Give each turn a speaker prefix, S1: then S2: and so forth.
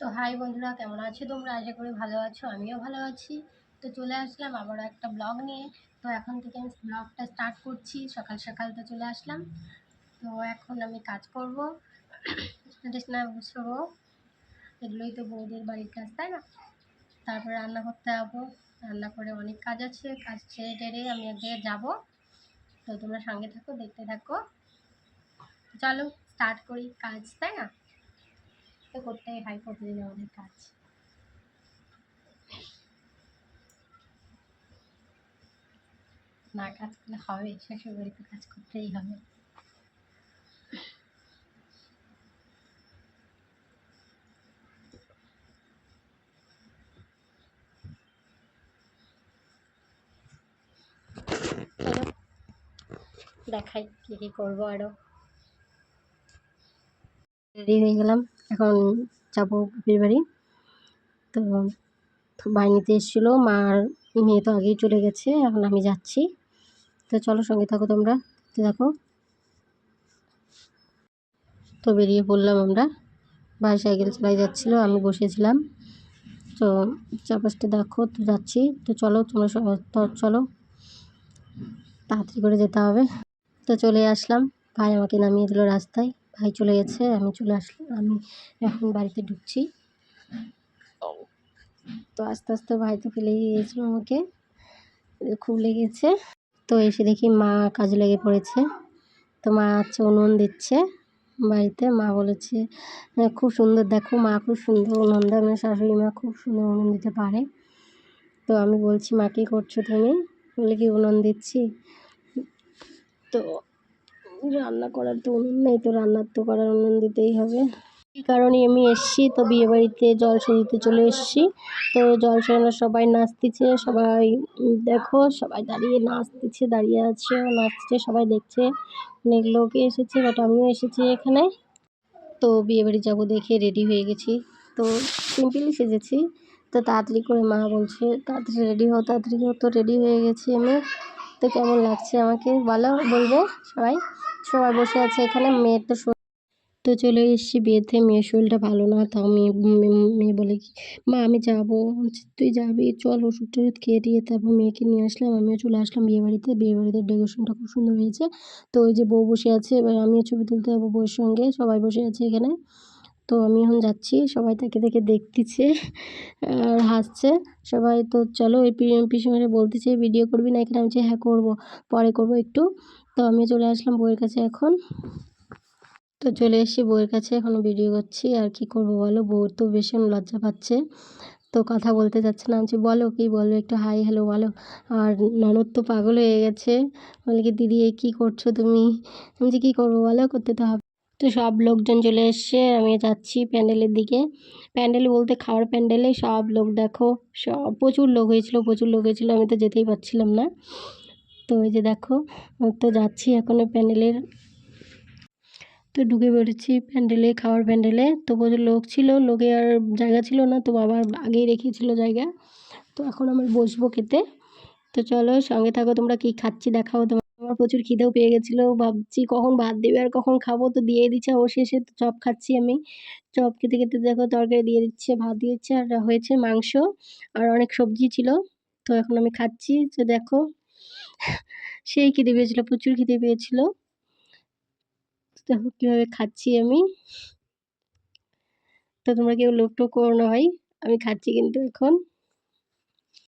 S1: তো হাই বন্ধুরা, কেমন আছো তোমরা? আশা করি ভালো আছো, আমিও ভালো আছি। তো চলে আসলাম আবারও একটা ব্লগ নিয়ে। তো এখন থেকে আমি ব্লগটা স্টার্ট করছি, সকাল সকাল তো চলে আসলাম। তো এখন আমি কাজ করব। স্নান গুছবো এগুলোই তো বৌদের বাড়ির কাজ, তাই না? তারপরে রান্না করতে যাব। রান্না করে অনেক কাজ আছে, কাজ ছেড়ে টেরে আমি জায়গায় যাব। তো তোমরা সঙ্গে থাকো, দেখতে থাকো। চলো, স্টার্ট করি কাজ, তাই না? তো করতেই হয় প্রতিদিন আমাদের কাজ। না কাজ করলে হবে, শ্বশুর বাড়িতে কাজ করতেই হবে। দেখাই কী কী করব আরও রেডি হয়ে গেলাম। এখন যাব বাপের বাড়ি। তো নিতে এসেছিল, মার মেয়ে তো আগেই চলে গেছে, এখন আমি যাচ্ছি। তো চলো সঙ্গে থাকো তোমরা দেখো তো বেরিয়ে পড়লাম আমরা। ভাই সাইকেল চালাই যাচ্ছিল, আমি বসেছিলাম। তো চারপাশটা দেখো, তো যাচ্ছি। তো চলো, তোমরা তো চলো। তাড়াতাড়ি করে যেতে হবে। তো চলে আসলাম। ভাই আমাকে নামিয়ে দিল রাস্তায়। ভাই চলে গেছে, আমি চলে আসলাম আমি এখন বাড়িতে ঢুকছি। তো আস্তে আস্তে ভাই তো ফেলে গিয়েছিল আমাকে, খুব লেগেছে। তো এসে দেখি মা কাজে লেগে পড়েছে। তো মা হচ্ছে উনুন দিচ্ছে বাড়িতে, মা বলেছে খুব সুন্দর দেখো মা, খুব সুন্দর উনুন দেয়। মানে শাশুড়ি মা খুব সুন্দর উনুন দিতে পারে। তো আমি বলছি, মা, কী করছ তুমি? বলে কি, উনুন দিচ্ছি। তো রান্না করার তো উনুন নেই, তো রান্নার তো করার উনুন দিতেই হবে। এই কারণে আমি এসছি, তো বিয়েবাড়িতে জলসা দিতে চলে এসছি। তো জলসানো সবাই নাচতেছে, সবাই দেখো, সবাই দাঁড়িয়ে নাচতেছে, দাঁড়িয়ে আছে, নাচছে, সবাই দেখছে। অনেক লোক এসেছে, বাট আমিও এসেছি এখানে। তো বিয়েবাড়ি যাব দেখে রেডি হয়ে গেছি। তো সিম্পলি সেজেছি। তো তাড়াতাড়ি করে মা বলছে, তাড়াতাড়ি রেডি হও, তাড়াতাড়ি হও, তো রেডি হয়ে গেছি আমি। তো কেমন লাগছে আমাকে? বলো, বলবে সবাই। সবাই বসে আছে এখানে, মেয়ের তো তো চলে এসেছি বিয়েতে। মেয়ের শরীরটা ভালো না, তাও মেয়ে মেয়ে বলে কি, মা, আমি যাব। তুই যাবি? চল, ওষুধ টষুধ খেয়ে দিয়ে তারপর মেয়েকে নিয়ে আসলাম। আমিও চলে আসলাম বিয়েবাড়িতে বিয়েবাড়িতে ডেকোরেশনটা খুব সুন্দর হয়েছে। তো ওই যে বউ বসে আছে, এবার আমিও ছবি তুলতে যাব বউয়ের সঙ্গে। সবাই বসে আছে এখানে। তো আমি এখন যাচ্ছি, সবাই তাকে দেখে দেখতেছে, আর হাসছে। সবাই তো চলো ওই পিছনে বলতেছে, ভিডিও করবি না? এখানে আমি হ্যাঁ করব। পরে করব একটু। তো আমি চলে আসলাম বউয়ের কাছে এখন। তো চলে এসেছি বউয়ের কাছে, এখন ভিডিও করছি, আর কি করব বলো? বউ তো ভীষণ লজ্জা পাচ্ছে। তো কথা বলতে যাচ্ছে না। আমি বলো কি বলো? একটু হাই হ্যালো বলো। আর ননদ তো পাগল হয়ে গেছে। বলে কি, দিদি এই কী করছ তুমি? আমি যে কী করব বলো? করতে তো হবে তো সব লোকজন চলে এসছে, আমি যাচ্ছি প্যান্ডেলের দিকে। প্যান্ডেল বলতে খাওয়ার প্যান্ডেলে সব লোক দেখো, সব প্রচুর লোক হয়েছিল, প্রচুর লোক হয়েছিল, আমি তো যেতেই পারছিলাম না। তো ওই যে দেখো তো যাচ্ছি এখনও প্যান্ডেলের। তো ঢুকে পড়েছি প্যান্ডেলে, খাওয়ার প্যান্ডেলে। তো প্রচুর লোক ছিল, লোকে আর জায়গা ছিল না, তো বাবার আগেই রেখেছিল জায়গা। তো এখন আমার বসবো খেতে। তো চলো সঙ্গে থাকো, তোমরা কি খাচ্ছি দেখাও তোমার আমার প্রচুর খিদেও পেয়ে গেছিল। ভাবছি কখন ভাত দেবে আর কখন খাব? তো দিয়ে দিচ্ছে, অবশেষে তো চপ খাচ্ছি আমি। চপ খেতে খেতে দেখো তরকারি দিয়ে দিচ্ছে, ভাত দিচ্ছে, আর হয়েছে মাংস আর অনেক সবজি ছিল। তো এখন আমি খাচ্ছি। তো দেখো, সেই খিদে পেয়েছিলো, প্রচুর খিদে পেয়েছিলো। দেখো কীভাবে খাচ্ছি আমি। তো তোমরা কেউ লোক টোক করো না ভাই, আমি খাচ্ছি কিন্তু এখন।